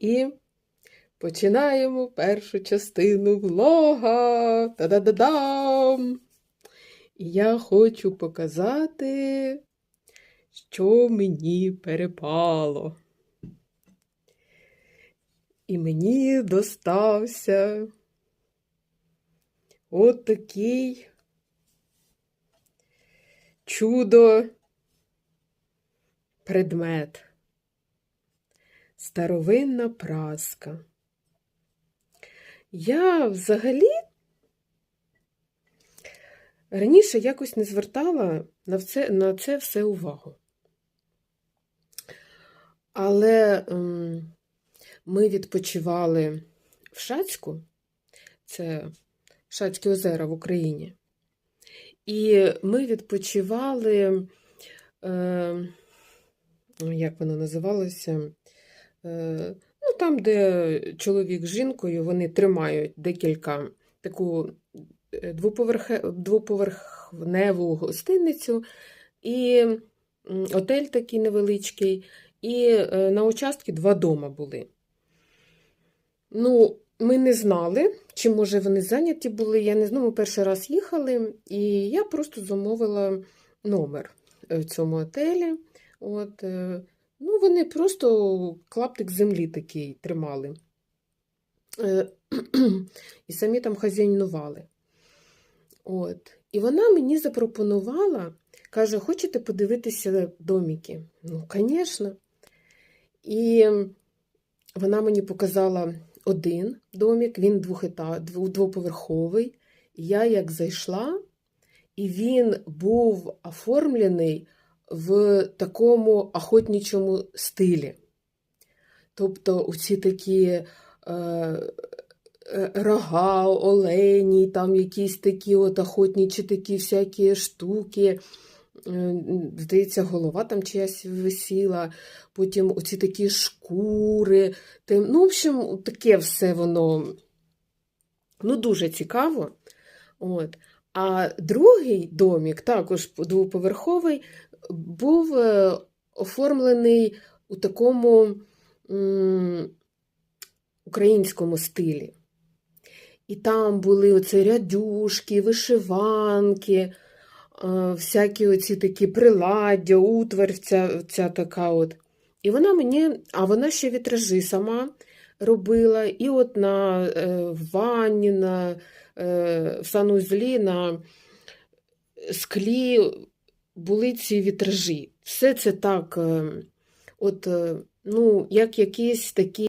і починаємо першу частину влога. Та-да-да-дам! І я хочу показати, що мені перепало. І мені достався от такий чудо предмет. Старовинна праска. Я взагалі раніше якось не звертала на це, на це все увагу. Але ем, ми відпочивали в Шацьку, це Шацькі озера в Україні. І ми відпочивали, е, як воно називалося? Е, ну, там, де чоловік з жінкою, вони тримають декілька таку е, двоповерхневу гостиницю і отель такий невеличкий, і е, на участку два дома були. Ну, ми не знали, чи може вони зайняті були. Я не знаю, ми перший раз їхали, і я просто замовила номер в цьому отелі. От, ну, вони просто клаптик землі такий тримали. Е, І самі там хазяйнували. От. І вона мені запропонувала, каже, хочете подивитися домики? Ну, звісно. І вона мені показала один домик, він двоповерховий. Я як зайшла, і він був оформлений в такому охотничому стилі. Тобто оці такі е, е, рога, олені, там якісь такі от охотничі такі всякі штуки. Е, Здається, голова там чиясь висіла, потім оці такі шкури. Тим, ну, в общем, таке все воно ну, дуже цікаво. От. А другий домік, також двоповерховий, був е, оформлений у такому українському стилі. І там були оці рядюшки, вишиванки, е, всякі оці такі приладдя, утвар, ця, ця така от. І вона мені, а вона ще вітражі сама робила, і от на е, ванні, на е, в санузлі, на склі були ці вітражі. Все це так, е, от, е, ну, як якісь такі.